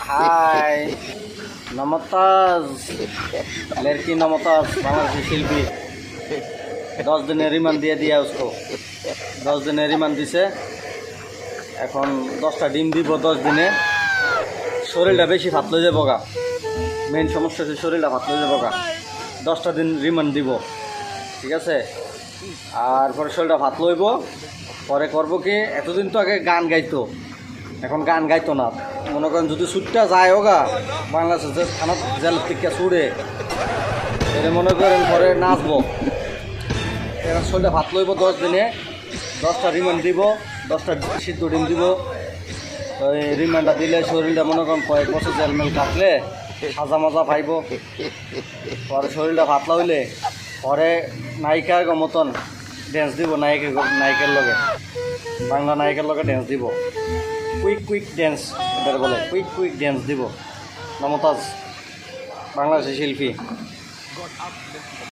High, নমতাজ। লড়কি নমতাজ? বাংলাদেশি শিল্পী। দশ দিনের রিমান্ড দিয়ে দিয়া উসকো দশ দিনের রিমান্ড দিছে। এখন দশটা ডিম দিব দশ দিনে। শরীরটা বেশি ফাতলে যাব গা। মেন সমস্যা হচ্ছে শরীরটা ফাতলে যাব গা। দশটা দিন রিমান্ড দিব। ঠিক আছে? আর পরে শরীরটা ভাত লইব। পরে করব কি? এতদিন তো আগে গান গাইতো। এখন গান গাইতো না। মনে করেন যদি ছুটটা যায় ওগা বাংলাদেশে যে থানা জেল থেকে ছুড়ে এটা মনে করেন পরে নাচবো। এখন শরীরটা ভাত লইব দশ দিনে। দশটা রিমান্ড দিব, দশটা সিদ্ধ ডিম দিব। তো এই রিমান্ডটা দিলে শরীরটা মনে করেন কয়েক বছর জেল মেল কাটলে সাজা মাজা পাইব। পরে শরীরটা ভাতলা হইলে পরে নায়িকার মতন ড্যান্স দিব নায়িকের নায়িকার লগে। বাংলা নায়িকার লগে ডেন্স দিব। কুইক কুইক ড্যান্স এটার বলে। কুইক কুইক ডেন্স দিব। মমতাজ বাংলাদেশি শিল্পী।